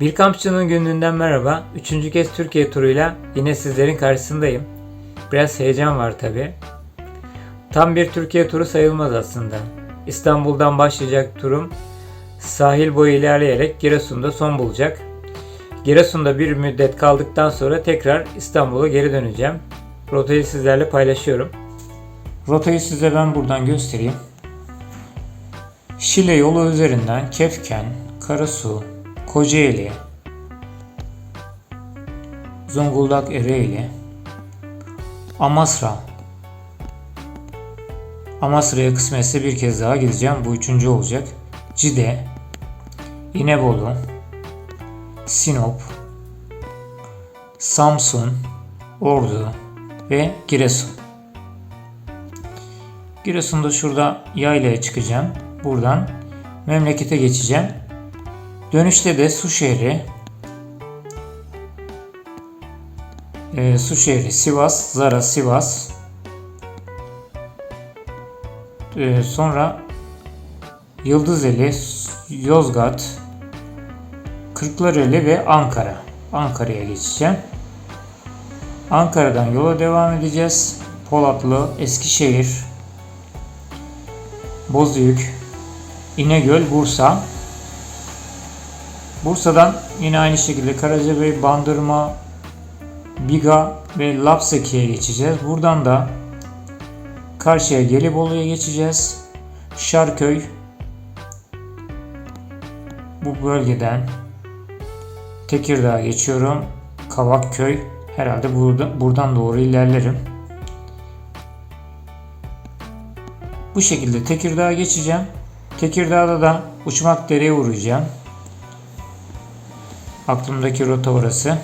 Bir kampçının günlüğünden merhaba. Üçüncü kez Türkiye turuyla yine sizlerin karşısındayım. Biraz heyecan var tabi. Tam bir Türkiye turu sayılmaz aslında. İstanbul'dan başlayacak turum sahil boyu ilerleyerek Giresun'da son bulacak. Giresun'da bir müddet kaldıktan sonra tekrar İstanbul'a geri döneceğim. Rotayı sizlerle paylaşıyorum. Rotayı size ben buradan göstereyim. Şile yolu üzerinden Kefken, Karasu, Kocaeli, Zonguldak Ereğli, Amasra. Amasra'ya kısmetse bir kez daha gideceğim. Bu üçüncü olacak. Cide, İnebolu, Sinop, Samsun, Ordu ve Giresun. Giresun'da şurada yaylaya çıkacağım. Buradan memlekete geçeceğim. Dönüşte de Suşehri, e, Suşehri, Sivas, Zara, Sivas. E, sonra Yıldızeli, Yozgat, Kırklareli ve Ankara. Ankara'ya geçeceğim. Ankara'dan yola devam edeceğiz. Polatlı, Eskişehir, Bozüyük, İnegöl, Bursa. Bursa'dan yine aynı şekilde Karacabey, Bandırma, Biga ve Lapseki'ye geçeceğiz. Buradan da karşıya Gelibolu'ya geçeceğiz. Şarköy bu bölgeden Tekirdağ'a geçiyorum. Kavakköy herhalde burada, buradan doğru ilerlerim. Bu şekilde Tekirdağ'a geçeceğim. Tekirdağ'da da Uçmakdere'ye uğrayacağım. Aklımdaki rota orası.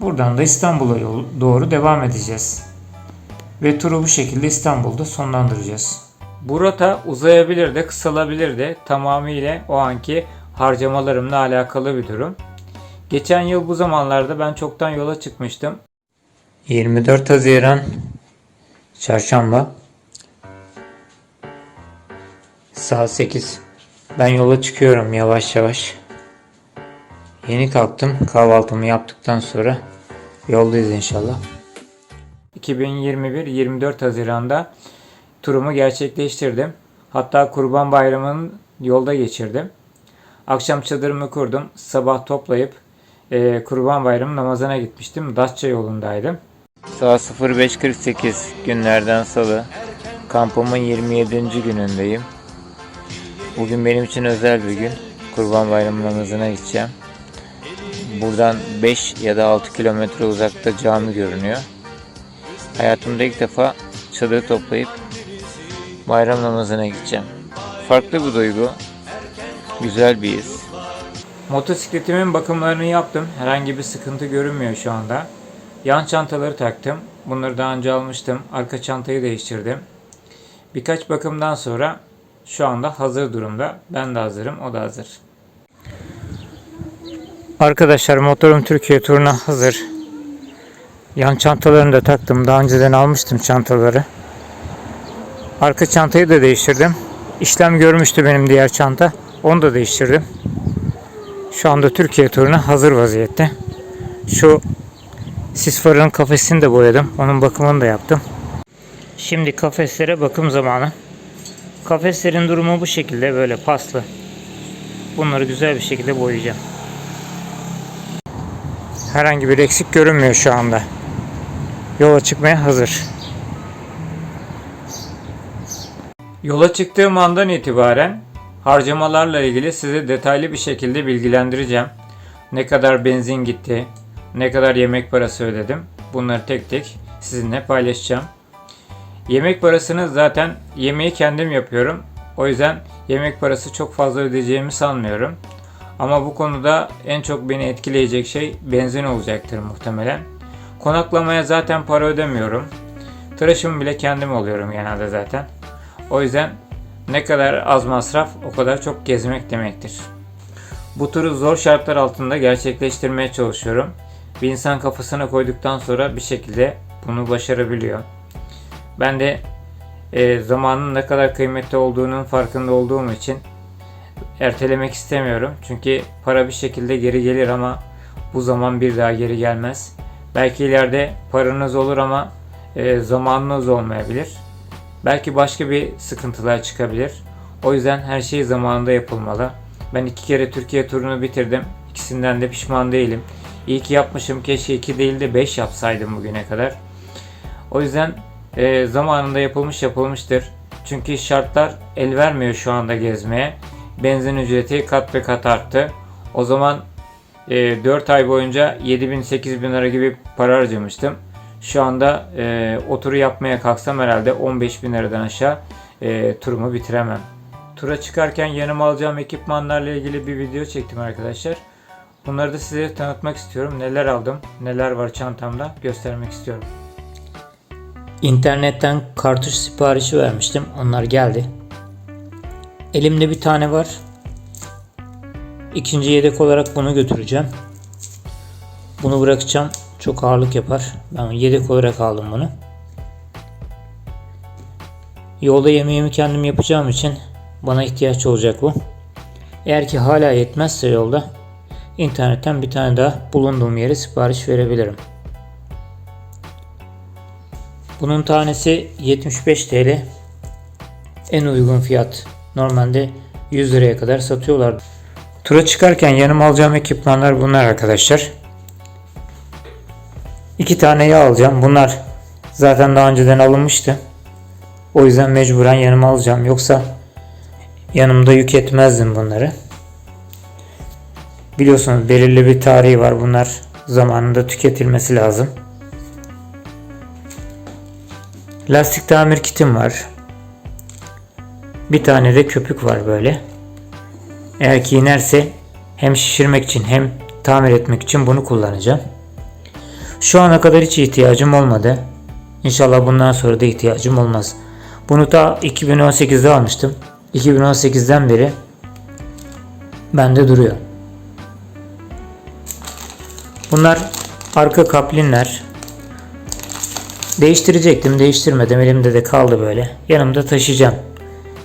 Buradan da İstanbul'a doğru devam edeceğiz. Ve turu bu şekilde İstanbul'da sonlandıracağız. Bu rota uzayabilir de kısalabilir de tamamıyla o anki harcamalarımla alakalı bir durum. Geçen yıl bu zamanlarda ben çoktan yola çıkmıştım. 24 Haziran Çarşamba Saat 8. Ben yola çıkıyorum yavaş yavaş. Yeni kalktım. Kahvaltımı yaptıktan sonra yoldayız inşallah. 2021-24 Haziran'da turumu gerçekleştirdim. Hatta Kurban Bayramı'nın yolda geçirdim. Akşam çadırımı kurdum. Sabah toplayıp e, Kurban Bayramı namazına gitmiştim. Datça yolundaydım. Saat 05.48 günlerden salı. Kampımın 27. günündeyim. Bugün benim için özel bir gün. Kurban Bayramı namazına gideceğim. Buradan 5 ya da 6 kilometre uzakta cami görünüyor. Hayatımda ilk defa çadır toplayıp bayram namazına gideceğim. Farklı bir duygu. Güzel bir his. Motosikletimin bakımlarını yaptım. Herhangi bir sıkıntı görünmüyor şu anda. Yan çantaları taktım. Bunları daha önce almıştım. Arka çantayı değiştirdim. Birkaç bakımdan sonra şu anda hazır durumda. Ben de hazırım, o da hazır. Arkadaşlar motorum Türkiye turuna hazır. Yan çantalarını da taktım. Daha önceden almıştım çantaları. Arka çantayı da değiştirdim. İşlem görmüştü benim diğer çanta. Onu da değiştirdim. Şu anda Türkiye turuna hazır vaziyette. Şu sis farının kafesini de boyadım. Onun bakımını da yaptım. Şimdi kafeslere bakım zamanı. Kafeslerin durumu bu şekilde böyle paslı. Bunları güzel bir şekilde boyayacağım. Herhangi bir eksik görünmüyor şu anda. Yola çıkmaya hazır. Yola çıktığım andan itibaren harcamalarla ilgili sizi detaylı bir şekilde bilgilendireceğim. Ne kadar benzin gitti, ne kadar yemek parası ödedim. Bunları tek tek sizinle paylaşacağım. Yemek parasını zaten yemeği kendim yapıyorum. O yüzden yemek parası çok fazla ödeyeceğimi sanmıyorum. Ama bu konuda en çok beni etkileyecek şey benzin olacaktır muhtemelen. Konaklamaya zaten para ödemiyorum. Tıraşımı bile kendim oluyorum genelde zaten. O yüzden ne kadar az masraf o kadar çok gezmek demektir. Bu turu zor şartlar altında gerçekleştirmeye çalışıyorum. Bir insan kafasına koyduktan sonra bir şekilde bunu başarabiliyor. Ben de e, zamanın ne kadar kıymetli olduğunun farkında olduğum için ertelemek istemiyorum. Çünkü para bir şekilde geri gelir ama bu zaman bir daha geri gelmez. Belki ileride paranız olur ama e, zamanınız olmayabilir. Belki başka bir sıkıntılar çıkabilir. O yüzden her şey zamanında yapılmalı. Ben iki kere Türkiye turunu bitirdim. İkisinden de pişman değilim. İyi ki yapmışım. Keşke 2 değil de 5 yapsaydım bugüne kadar. O yüzden e, zamanında yapılmış yapılmıştır. Çünkü şartlar el vermiyor şu anda gezmeye. Benzin ücreti kat be kat arttı. O zaman e, 4 ay boyunca 7 bin 8 bin lira gibi para harcamıştım. Şu anda e, o yapmaya kalksam herhalde 15 bin liradan aşağı e, turumu bitiremem. Tura çıkarken yanıma alacağım ekipmanlarla ilgili bir video çektim arkadaşlar. Bunları da size tanıtmak istiyorum. Neler aldım, neler var çantamda göstermek istiyorum. İnternetten kartuş siparişi vermiştim. Onlar geldi. Elimde bir tane var. İkinci yedek olarak bunu götüreceğim. Bunu bırakacağım. Çok ağırlık yapar. Ben yedek olarak aldım bunu. Yolda yemeğimi kendim yapacağım için bana ihtiyaç olacak bu. Eğer ki hala yetmezse yolda internetten bir tane daha bulunduğum yere sipariş verebilirim. Bunun tanesi 75 TL. En uygun fiyat. Normalde 100 liraya kadar satıyorlar. Tura çıkarken yanıma alacağım ekipmanlar bunlar arkadaşlar. İki tane yağ alacağım. Bunlar zaten daha önceden alınmıştı. O yüzden mecburen yanıma alacağım. Yoksa yanımda yük etmezdim bunları. Biliyorsunuz belirli bir tarihi var. Bunlar zamanında tüketilmesi lazım. Lastik tamir kitim var. Bir tane de köpük var böyle. Eğer ki inerse hem şişirmek için hem tamir etmek için bunu kullanacağım. Şu ana kadar hiç ihtiyacım olmadı. İnşallah bundan sonra da ihtiyacım olmaz. Bunu da 2018'de almıştım. 2018'den beri bende duruyor. Bunlar arka kaplinler. Değiştirecektim, değiştirmedim. Elimde de kaldı böyle. Yanımda taşıyacağım.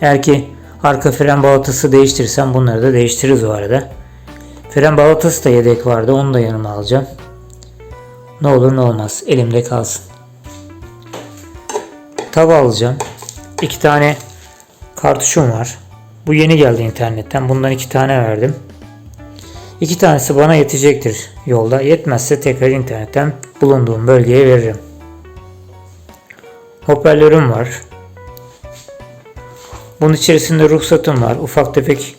Eğer ki arka fren balatası değiştirsem bunları da değiştiririz o arada. Fren balatası da yedek vardı. Onu da yanıma alacağım. Ne olur ne olmaz. Elimde kalsın. Tava alacağım. İki tane kartuşum var. Bu yeni geldi internetten. Bundan iki tane verdim. İki tanesi bana yetecektir yolda. Yetmezse tekrar internetten bulunduğum bölgeye veririm. Hoparlörüm var. Bunun içerisinde ruhsatım var. Ufak tefek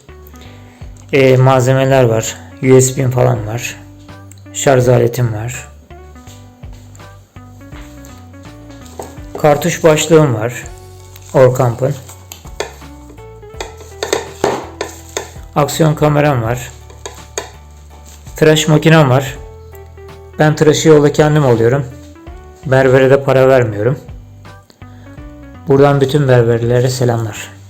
e, malzemeler var. USB'm falan var. Şarj aletim var. Kartuş başlığım var. Orkamp'ın. Aksiyon kameram var. Tıraş makinem var. Ben tıraşı yolda kendim oluyorum. Berbere de para vermiyorum. Buradan bütün berberlere selamlar.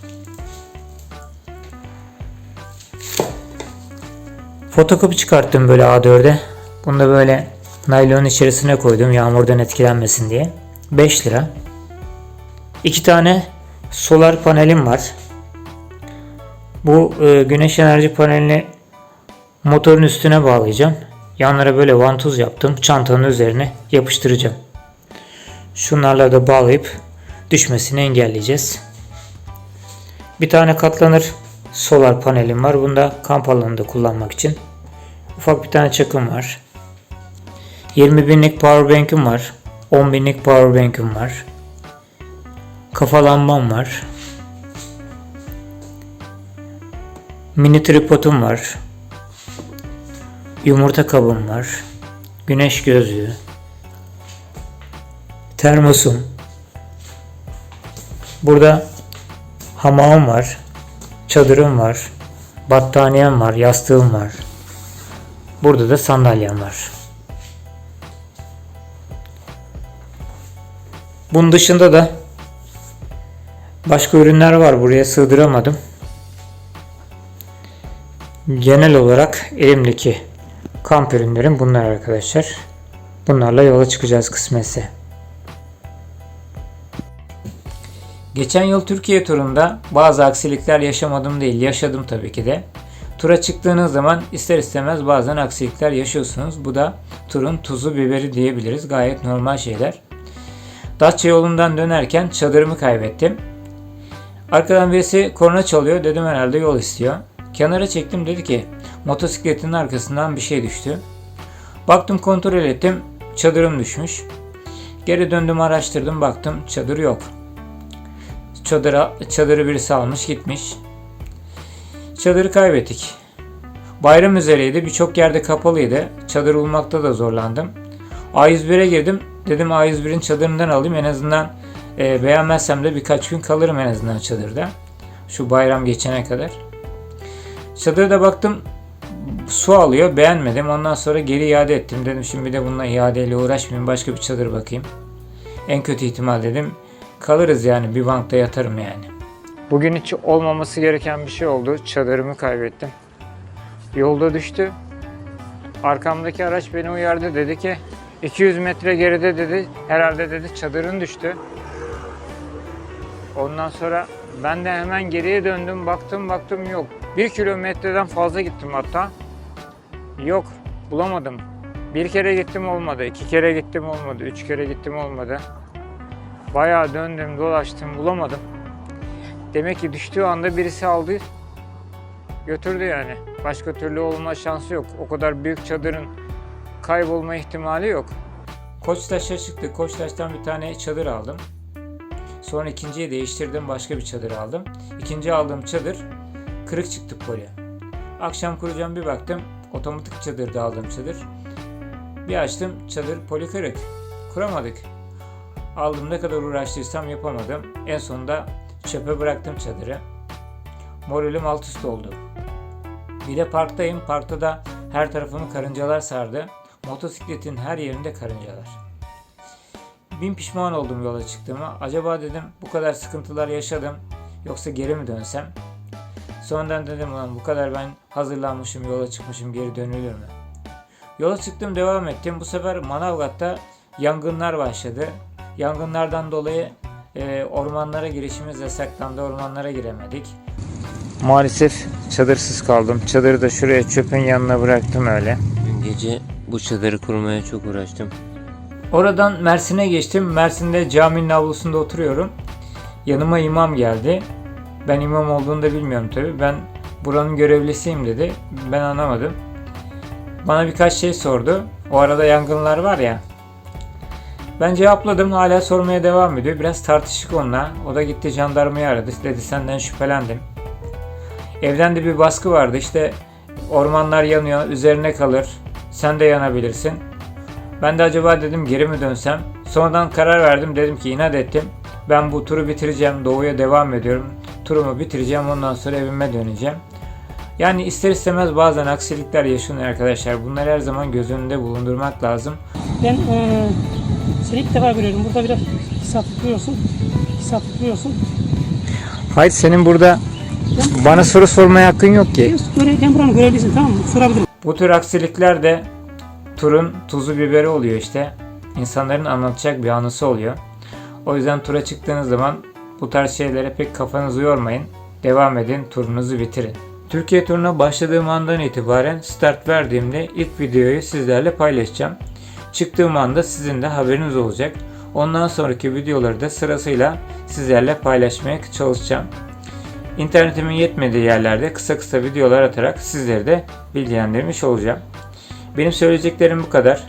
Fotokopi çıkarttım böyle A4'e. Bunu da böyle naylon içerisine koydum yağmurdan etkilenmesin diye. 5 lira. 2 tane solar panelim var. Bu e, güneş enerji panelini motorun üstüne bağlayacağım. Yanlara böyle vantuz yaptım. Çantanın üzerine yapıştıracağım. Şunlarla da bağlayıp düşmesini engelleyeceğiz. Bir tane katlanır solar panelim var. Bunda kamp alanında kullanmak için. Ufak bir tane çakım var. 20 binlik power bank'im var. 10 binlik power bank'im var. Kafa lambam var. Mini tripodum var. Yumurta kabım var. Güneş gözlüğü. Termosum. Burada hamamım var. Çadırım var. Battaniyem var. Yastığım var. Burada da sandalyem var. Bunun dışında da başka ürünler var. Buraya sığdıramadım. Genel olarak elimdeki kamp ürünlerim bunlar arkadaşlar. Bunlarla yola çıkacağız kısmetse. Geçen yıl Türkiye turunda bazı aksilikler yaşamadım değil, yaşadım tabii ki de. Tura çıktığınız zaman ister istemez bazen aksilikler yaşıyorsunuz. Bu da turun tuzu biberi diyebiliriz. Gayet normal şeyler. Datça yolundan dönerken çadırımı kaybettim. Arkadan birisi korna çalıyor. Dedim herhalde yol istiyor. Kenara çektim dedi ki motosikletin arkasından bir şey düştü. Baktım kontrol ettim. Çadırım düşmüş. Geri döndüm araştırdım baktım çadır yok. Çadıra, çadırı birisi almış gitmiş. Çadırı kaybettik. Bayram üzereydi. Birçok yerde kapalıydı. Çadır bulmakta da zorlandım. A101'e girdim. Dedim A101'in çadırından alayım. En azından e, beğenmezsem de birkaç gün kalırım en azından çadırda. Şu bayram geçene kadar. Çadırda baktım su alıyor. Beğenmedim. Ondan sonra geri iade ettim. Dedim şimdi de bununla iadeyle uğraşmayayım. Başka bir çadır bakayım. En kötü ihtimal dedim. Kalırız yani. Bir bankta yatarım yani. Bugün hiç olmaması gereken bir şey oldu. Çadırımı kaybettim. Yolda düştü. Arkamdaki araç beni uyardı. Dedi ki 200 metre geride dedi. Herhalde dedi çadırın düştü. Ondan sonra ben de hemen geriye döndüm. Baktım baktım yok. Bir kilometreden fazla gittim hatta. Yok bulamadım. Bir kere gittim olmadı. iki kere gittim olmadı. Üç kere gittim olmadı. Bayağı döndüm dolaştım bulamadım. Demek ki düştüğü anda birisi aldı götürdü yani. Başka türlü olma şansı yok. O kadar büyük çadırın kaybolma ihtimali yok. Koçtaş'a çıktık. Koçtaş'tan bir tane çadır aldım. Sonra ikinciyi değiştirdim. Başka bir çadır aldım. İkinci aldığım çadır kırık çıktı poli. Akşam kuracağım bir baktım. Otomatik çadırda aldığım çadır. Bir açtım çadır poli kırık. Kuramadık. Aldım ne kadar uğraştıysam yapamadım. En sonunda çöpe bıraktım çadırı. Moralim alt üst oldu. Bir de parktayım. Parkta da her tarafımı karıncalar sardı. Motosikletin her yerinde karıncalar. Bin pişman oldum yola çıktığıma. Acaba dedim bu kadar sıkıntılar yaşadım. Yoksa geri mi dönsem? Sonradan dedim ulan bu kadar ben hazırlanmışım yola çıkmışım geri dönülür mü? Yola çıktım devam ettim. Bu sefer Manavgat'ta yangınlar başladı. Yangınlardan dolayı e, ormanlara girişimiz yasaklandı. Ormanlara giremedik. Maalesef çadırsız kaldım. Çadırı da şuraya çöpün yanına bıraktım öyle. Dün gece bu çadırı kurmaya çok uğraştım. Oradan Mersin'e geçtim. Mersin'de caminin avlusunda oturuyorum. Yanıma imam geldi. Ben imam olduğunu da bilmiyorum tabi. Ben buranın görevlisiyim dedi. Ben anlamadım. Bana birkaç şey sordu. O arada yangınlar var ya. Ben cevapladım. Hala sormaya devam ediyor. Biraz tartışık onunla. O da gitti jandarmayı aradı. Dedi senden şüphelendim. Evden de bir baskı vardı. İşte ormanlar yanıyor. Üzerine kalır. Sen de yanabilirsin. Ben de acaba dedim geri mi dönsem? Sonradan karar verdim. Dedim ki inat ettim. Ben bu turu bitireceğim. Doğuya devam ediyorum. Turumu bitireceğim. Ondan sonra evime döneceğim. Yani ister istemez bazen aksilikler yaşanıyor arkadaşlar. Bunları her zaman göz önünde bulundurmak lazım. Ben eee seni ilk defa görüyorum. Burada biraz saat tutuyorsun. Hayır senin burada bana soru sormaya hakkın yok ki. Göre, ben buranın görevlisin tamam mı? Sorabilirim. Bu tür aksilikler de turun tuzu biberi oluyor işte. İnsanların anlatacak bir anısı oluyor. O yüzden tura çıktığınız zaman bu tarz şeylere pek kafanızı yormayın. Devam edin, turunuzu bitirin. Türkiye turuna başladığım andan itibaren start verdiğimde ilk videoyu sizlerle paylaşacağım. Çıktığım anda sizin de haberiniz olacak. Ondan sonraki videoları da sırasıyla sizlerle paylaşmaya çalışacağım. İnternetimin yetmediği yerlerde kısa kısa videolar atarak sizleri de bilgilendirmiş olacağım. Benim söyleyeceklerim bu kadar.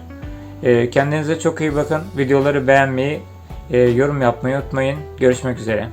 Ee, Kendinize çok iyi bakın. Videoları beğenmeyi, e, yorum yapmayı unutmayın. Görüşmek üzere.